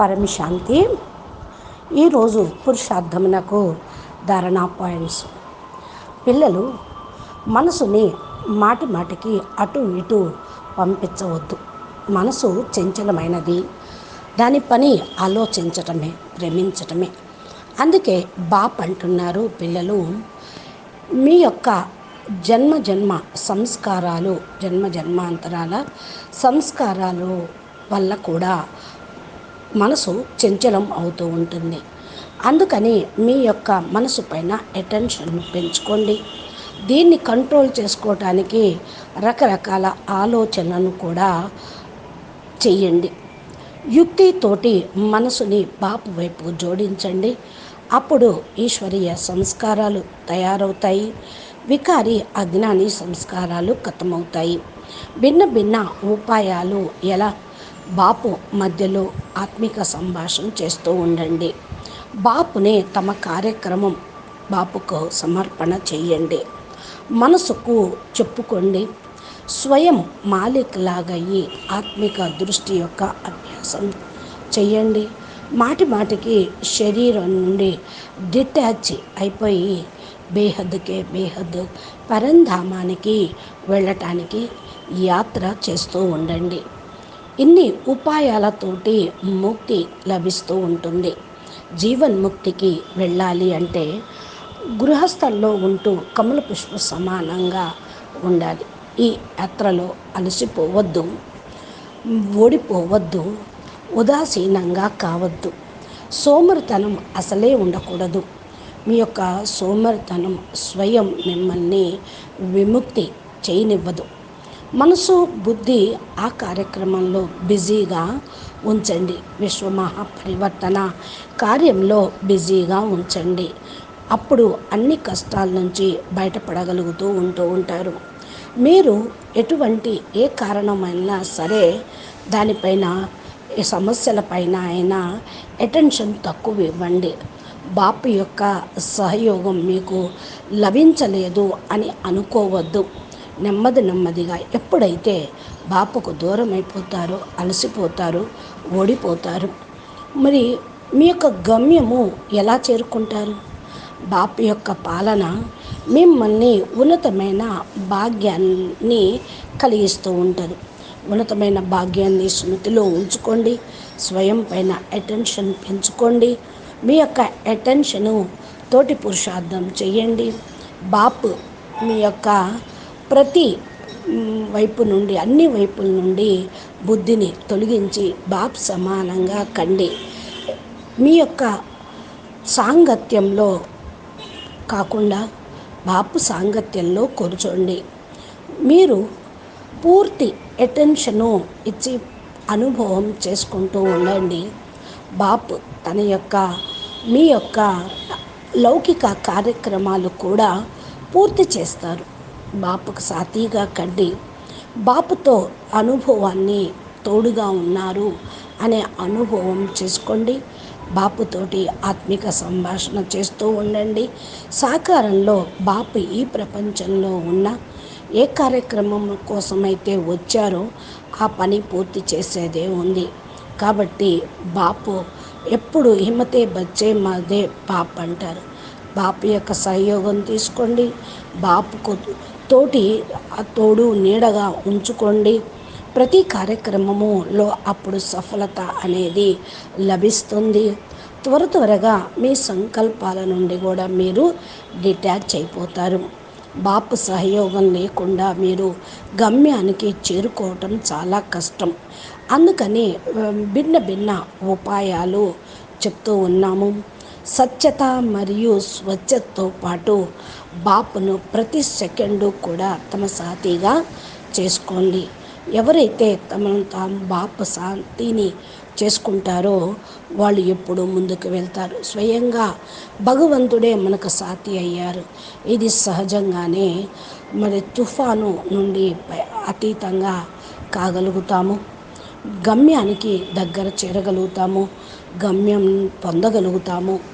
పరమశాంతి. ఈరోజు పురుషార్థమునకు ధారణా పాయింట్స్. పిల్లలు మనసుని మాటి మాటికి అటు ఇటు పంపించవద్దు. మనసు చంచలమైనది. దాని పని ఆలోచించటమే ప్రేమించటమే. అందుకే బాప్ అంటున్నారు పిల్లలు మీ యొక్క జన్మ జన్మ సంస్కారాలు జన్మ జన్మాంతరాల సంస్కారాలు వల్ల కూడా మనసు చంచలం అవుతూ ఉంటుంది. అందుకని మీ యొక్క మనసు పైన అటెన్షన్ పెంచుకోండి. దీన్ని కంట్రోల్ చేసుకోవటానికి రకరకాల ఆలోచనను కూడా చేయండి. యుక్తితోటి మనసుని బాపు వైపు జోడించండి. అప్పుడు ఈశ్వరీయ సంస్కారాలు తయారవుతాయి. వికారి అజ్ఞాని సంస్కారాలు ఖతమవుతాయి భిన్న భిన్న ఉపాయాలు ఎలా బాపు మధ్యలో ఆత్మిక సంభాషణ చేస్తూ ఉండండి. బాపునే తమ కార్యక్రమం బాపుకు సమర్పణ చేయండి. మనసుకు చెప్పుకోండి. స్వయం మాలిక్ లాగయ్యి ఆత్మిక దృష్టి యొక్క అభ్యాసం చేయండి. మాటి మాటికి శరీరం నుండి డిటాచ్ అయిపోయి బేహద్దుకే బేహద్ పరంధామానికి వెళ్ళటానికి యాత్ర చేస్తూ ఉండండి. ఇన్ని ఉపాయాలతోటి ముక్తి లభిస్తూ ఉంటుంది. జీవన్ముక్తికి వెళ్ళాలి అంటే గృహస్థల్లో ఉంటూ కమల పుష్ప సమానంగా ఉండాలి. ఈ యాత్రలో అలసిపోవద్దు ఓడిపోవద్దు ఉదాసీనంగా కావద్దు. సోమరితనం అసలే ఉండకూడదు. మీ యొక్క సోమరితనం స్వయం మిమ్మల్ని విముక్తి చేయనివ్వదు. మనసు బుద్ధి ఆ కార్యక్రమంలో బిజీగా ఉంచండి. విశ్వ మహాపరివర్తన కార్యంలో బిజీగా ఉంచండి. అప్పుడు అన్ని కష్టాల నుంచి బయటపడగలుగుతూ ఉంటూ ఉంటారు. మీరు ఎటువంటి ఏ కారణమైనా సరే దానిపైన ఈ సమస్యలపైన అయినా అటెన్షన్ తక్కువ ఇవ్వండి. బాపు యొక్క సహయోగం మీకు లభించలేదు అని అనుకోవద్దు. నెమ్మది నెమ్మదిగా ఎప్పుడైతే బాపుకు దూరం అయిపోతారో అలసిపోతారో ఓడిపోతారు మరి మీ యొక్క గమ్యము ఎలా చేరుకుంటారు? బాపు యొక్క పాలన మిమ్మల్ని ఉన్నతమైన భాగ్యాన్ని కలిగిస్తూ ఉంటుంది. ఉన్నతమైన భాగ్యాన్ని స్మృతిలో ఉంచుకోండి స్వయం పైన అటెన్షన్ పెంచుకోండి మీ యొక్క అటెన్షను తోటి పురుషార్థం చేయండి. బాపు మీ యొక్క ప్రతి వైపు నుండి అన్ని వైపుల నుండి బుద్ధిని తొలగించి బాప్ సమానంగా కండి. మీ యొక్క సాంగత్యంలో కాకుండా బాపు సాంగత్యంలో కూర్చోండి. మీరు పూర్తి అటెన్షను ఇచ్చి అనుభవం చేసుకుంటూ ఉండండి. బాపు తన యొక్క మీ యొక్క లౌకిక కార్యక్రమాలు కూడా పూర్తి చేస్తారు. బాపుకు సాతీగా కండి బాపుతో అనుభవాన్ని తోడుగా ఉన్నారు అనే అనుభవం చేసుకోండి. బాపుతోటి ఆత్మిక సంభాషణ చేస్తూ ఉండండి. సాకారంలో బాపు ఈ ప్రపంచంలో ఉన్న ఏ కార్యక్రమం కోసమైతే వచ్చారో ఆ పని పూర్తి చేసేదే ఉంది. కాబట్టి బాపు ఎప్పుడు హిమతే బచ్చే మాదే బాప్ అంటారు బాపు యొక్క సహయోగం తీసుకోండి. బాపుకు తోటి తోడు నీడగా ఉంచుకోండి. ప్రతి కార్యక్రమములో అప్పుడు సఫలత అనేది లభిస్తుంది. త్వర త్వరగా మీ సంకల్పాల నుండి కూడా మీరు డిటాచ్ అయిపోతారు. బాపు సహయోగం లేకుండా మీరు గమ్యానికి చేరుకోవటం చాలా కష్టం. అందుకని భిన్న భిన్న ఉపాయాలు చెప్తూ ఉన్నాము. స్వచ్ఛత మరియు స్వచ్ఛతతో పాటు బాపును ప్రతి సెకండు కూడా తమ సాతిగా చేసుకోండి. ఎవరైతే తమను తాము బాప శాంతిని చేసుకుంటారో వాళ్ళు ఎప్పుడు ముందుకు వెళ్తారు. స్వయంగా భగవంతుడే మనకు సాతి అయ్యారు. ఇది సహజంగానే మరి తుఫాను నుండి అతీతంగా కాగలుగుతాము. గమ్యానికి దగ్గర చేరగలుగుతాము. గమ్యం పొందగలుగుతాము.